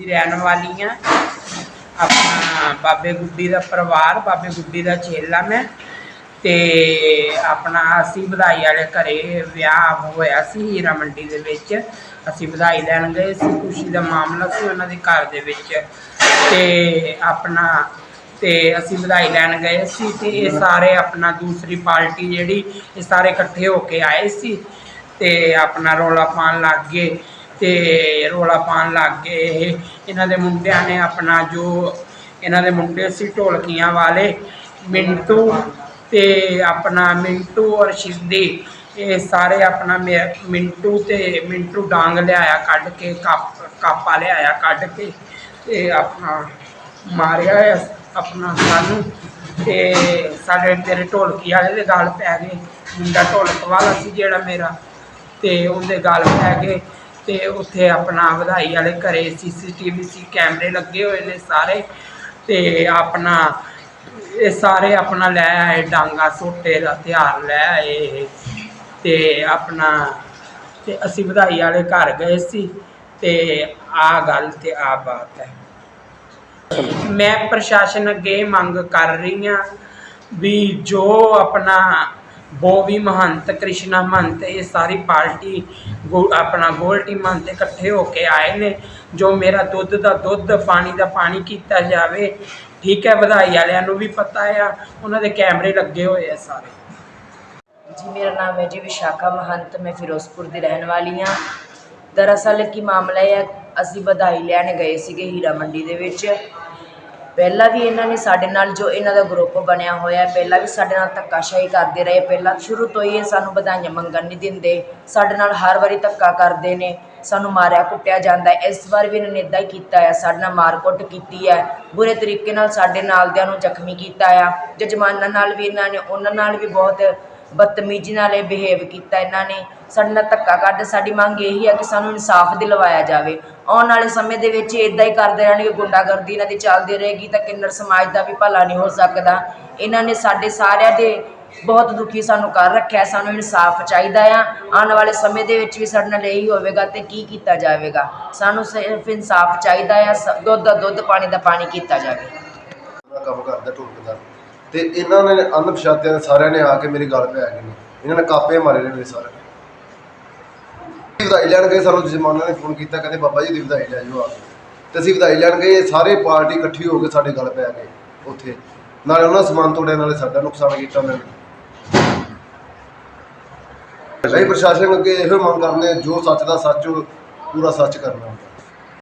ਦੀ ਰਹਿਣ ਵਾਲੀ ਹਾਂ ਆਪਣਾ ਬਾਬੇ ਗੁੱਡੀ ਦਾ ਪਰਿਵਾਰ, ਬਾਬੇ ਗੁੱਡੀ ਦਾ ਚੇਲਾ ਮੈਂ। ਤੇ ਆਪਣਾ ਅਸੀਂ ਵਧਾਈ ਵਾਲੇ ਘਰੇ ਵਿਆਹ ਹੋਇਆ ਸੀ, ਹੀਰਾ ਮੰਡੀ ਦੇ ਵਿੱਚ। ਅਸੀਂ ਵਧਾਈ ਲੈਣ ਗਏ ਸੀ, ਖੁਸ਼ੀ ਦਾ ਮਾਮਲਾ ਸੀ ਉਹਨਾਂ ਦੇ ਘਰ ਦੇ ਵਿੱਚ। ਤੇ ਆਪਣਾ, ਤੇ ਅਸੀਂ ਵਧਾਈ ਲੈਣ ਗਏ ਸੀ ਤੇ ਇਹ ਸਾਰੇ ਆਪਣਾ ਦੂਸਰੀ ਪਾਰਟੀ ਜਿਹੜੀ, ਇਹ ਸਾਰੇ ਇਕੱਠੇ ਹੋ ਕੇ ਆਏ ਸੀ। ਤੇ ਆਪਣਾ ਰੋਲਾ ਪਾਉਣ ਲੱਗ ਗਏ। ਤੇ ਰੋਲਾ ਪਾਉਣ ਲੱਗ ਗਏ ਇਹ। ਇਹਨਾਂ ਦੇ ਮੁੰਡਿਆਂ ਨੇ ਆਪਣਾ ਜੋ ਇਹਨਾਂ ਦੇ ਮੁੰਡੇ ਸੀ ਢੋਲਕੀਆਂ ਵਾਲੇ, ਮਿੰਟੂ ਤੇ ਆਪਣਾ ਮਿੰਟੂ ਔਰ ਸ਼ਿੰਦੀ ਇਹ ਸਾਰੇ ਆਪਣਾ ਮੇ- ਮਿੰਟੂ ਤੇ ਮਿੰਟੂ ਡਾਂਗ ਲਿਆਇਆ ਕੱਢ ਕੇ, ਕੱਪ, ਕਾਪਾ ਲਿਆਇਆ ਕੱਢ ਕੇ ਤੇ ਆਪਣਾ ਮਾਰਿਆ ਆਪਣਾ ਸਾਨੂੰ ਤੇ ਸਾਡੇ ਤੇਰੇ ਢੋਲਕੀ ਵਾਲੇ ਦੇ ਗਲ ਪੈ ਗਏ। ਮੁੰਡਾ ਢੋਲਕ ਵਾਲਾ ਸੀ ਜਿਹੜਾ ਮੇਰਾ ਤੇ ਉਹਦੇ ਗਲ ਪੈ ਗਏ। ਤੇ ਉੱਥੇ ਆਪਣਾ ਵਧਾਈ ਵਾਲੇ ਘਰੇ ਸੀਸੀਟੀਵੀ ਸੀ, ਕੈਮਰੇ ਲੱਗੇ ਹੋਏ ਨੇ ਸਾਰੇ ਤੇ ਆਪਣਾ, ਇਹ ਸਾਰੇ ਆਪਣਾ ਲੈ ਆਏ, ਡਾਂਗਾ ਸੋਟੇ ਦਾ ਹਥਿਆਰ ਲੈ ਆਏ ਇਹ। ਤੇ ਆਪਣਾ, ਤੇ ਅਸੀਂ ਵਧਾਈ ਵਾਲੇ ਘਰ ਗਏ ਸੀ ਤੇ ਆ ਗੱਲ ਤੇ ਆ ਬਾਤ ਹੈ ਮੈਂ ਪ੍ਰਸ਼ਾਸਨ ਅੱਗੇ ਮੰਗ ਕਰ ਰਹੀ ਹਾਂ ਵੀ ਜੋ ਆਪਣਾ ਬੋਵੀ ਮਹੰਤ, ਕ੍ਰਿਸ਼ਨਾ ਮਹੰਤ, ਇਹ ਸਾਰੀ ਪਾਰਟੀ ਗੋ- ਆਪਣਾ ਗੋਲਟੀ ਮਹੰਤ ਇਕੱਠੇ ਹੋ ਕੇ ਆਏ ਨੇ। ਜੋ ਮੇਰਾ ਦੁੱਧ ਦਾ ਦੁੱਧ, ਪਾਣੀ ਦਾ ਪਾਣੀ ਕੀਤਾ ਜਾਵੇ, ਠੀਕ ਹੈ ਵਧਾਈ ਵਾਲਿਆਂ ਨੂੰ ਵੀ ਪਤਾ ਆ। ਉਹਨਾਂ ਦੇ ਕੈਮਰੇ ਲੱਗੇ ਹੋਏ ਆ ਸਾਰੇ। ਜੀ, ਮੇਰਾ ਨਾਮ ਹੈ ਜੀ ਵਿਸ਼ਾਖਾ ਮਹੰਤ, ਮੈਂ ਫਿਰੋਜ਼ਪੁਰ ਦੀ ਰਹਿਣ ਵਾਲੀ ਹਾਂ। ਦਰਅਸਲ ਕੀ ਮਾਮਲਾ ਇਹ ਹੈ? ਅਸੀਂ ਵਧਾਈ ਲੈਣ ਗਏ ਸੀਗੇ ਹੀਰਾ ਮੰਡੀ ਦੇ ਵਿੱਚ। ਪਹਿਲਾਂ ਵੀ ਇਹਨਾਂ ਨੇ ਸਾਡੇ ਨਾਲ ਜੋ ਇਹਨਾਂ ਦਾ ਗਰੁੱਪ ਬਣਿਆ ਹੋਇਆ, ਪਹਿਲਾਂ ਵੀ ਸਾਡੇ ਨਾਲ ਧੱਕਾਸ਼ਾਹੀ ਕਰਦੇ ਰਹੇ, ਪਹਿਲਾਂ ਸ਼ੁਰੂ ਤੋਂ ਹੀ ਇਹ ਸਾਨੂੰ ਵਧਾਈਆਂ ਮੰਗਣ ਨਹੀਂ ਦਿੰਦੇ। ਸਾਡੇ ਨਾਲ ਹਰ ਵਾਰੀ ਧੱਕਾ ਕਰਦੇ ਨੇ, ਸਾਨੂੰ ਮਾਰਿਆ ਕੁੱਟਿਆ ਜਾਂਦਾ ਇਸ ਵਾਰ ਵੀ ਇਹਨਾਂ ਨੇ ਇਦਾਂ ਹੀ ਕੀਤਾ ਹੈ ਸਾਡੇ ਨਾਲ ਮਾਰਕੁੱਟ ਕੀਤੀ ਹੈ ਬੁਰੇ ਤਰੀਕੇ ਨਾਲ ਸਾਡੇ ਨਾਲਦਿਆਂ ਨੂੰ ਜ਼ਖਮੀ ਕੀਤਾ ਆ। ਜਜਮਾਨਾਂ ਨਾਲ ਵੀ ਇਹਨਾਂ ਨੇ, ਉਹਨਾਂ ਨਾਲ ਵੀ ਬਹੁਤ ਬਦਤਮੀਜ਼ੀ ਨਾਲ ਇਹ ਬਿਹੇਵ ਕੀਤਾ ਇਹਨਾਂ ਨੇ। ਸਾਡੇ ਨਾਲ ਧੱਕਾ ਕੱਢ ਸਾਡੀ ਮੰਗ ਇਹੀ ਹੈ ਕਿ ਸਾਨੂੰ ਇਨਸਾਫ ਦਿਲਵਾਇਆ ਜਾਵੇ। ਆਉਣ ਵਾਲੇ ਸਮੇਂ ਦੇ ਵਿੱਚ ਇਦਾਂ ਹੀ ਕਰਦੇ ਰਹਿਣਗੇ, ਗੁੰਡਾਗਰਦੀ ਇਹਨਾਂ ਦੀ ਚੱਲਦੀ ਰਹੇਗੀ ਤਾਂ ਕਿੰਨਰ ਸਮਾਜ ਦਾ ਵੀ ਭਲਾ ਨਹੀਂ ਹੋ ਸਕਦਾ। ਇਹਨਾਂ ਨੇ ਸਾਡੇ ਸਾਰਿਆਂ ਦੇ ਬਹੁਤ ਦੁਖੀ ਸਾਨੂੰ ਕਰ ਰੱਖਿਆ, ਸਾਨੂੰ ਇਨਸਾਫ ਚਾਹੀਦਾ ਆ। ਆਉਣ ਵਾਲੇ ਸਮੇਂ ਦੇ ਵਿੱਚ ਵੀ ਸਾਡੇ ਨਾਲ ਇਹੀ ਹੋਵੇਗਾ ਤੇ ਕੀ ਕੀਤਾ ਜਾਵੇਗਾ। ਸਾਨੂੰ ਸਿਰਫ ਇਨਸਾਫ ਚਾਹੀਦਾ ਆ ਸ- ਦੁੱਧ ਦਾ ਦੁੱਧ, ਪਾਣੀ ਦਾ ਪਾਣੀ ਕੀਤਾ ਜਾਵੇ। ਕੰਮ ਕਰਦਾ, ਢੋਲਕ ਦਾ। ਤੇ ਇਹਨਾਂ ਨੇ ਅਨਪਛਾਤਿਆਂ ਨੇ ਸਾਰਿਆਂ ਨੇ ਆ ਕੇ ਮੇਰੀ ਗੱਲ ਪੈ ਗਈ। ਨੇ ਇਹਨਾਂ ਨੇ ਕਾਪੇ ਮਾਰੇ ਨੇ ਮੇਰੇ ਨੇ। ਵਧਾਈ ਲੈਣ ਗਏ ਸਾਨੂੰ ਜਮਾਨਾ ਨੇ ਫੋਨ ਕੀਤਾ, ਕਹਿੰਦੇ ਬਾਬਾ ਜੀ ਦੀ ਵਧਾਈ ਲੈ ਜਾਓ ਆ ਕੇ। ਤੇ ਅਸੀਂ ਵਧਾਈ ਲੈਣ ਗਏ, ਸਾਰੇ ਪਾਰਟੀ ਇਕੱਠੀ ਹੋ ਕੇ ਸਾਡੇ ਗੱਲ ਪੈ ਗਏ ਉੱਥੇ। ਨਾਲੇ ਉਹਨਾਂ ਦਾ ਸਮਾਨ ਤੋੜਿਆ, ਨਾਲੇ ਸਾਡਾ ਨੁਕਸਾਨ ਕੀਤਾ ਉਹਨਾਂ ਨੇ। ਅਸੀਂ ਪ੍ਰਸ਼ਾਸਨ ਅੱਗੇ ਇਹੋ ਮੰਗ ਕਰਦੇ ਜੋ ਸੱਚ ਦਾ ਸੱਚ, ਉਹ ਪੂਰਾ ਸੱਚ ਕਰਨਾ। ਹੁੰਦਾ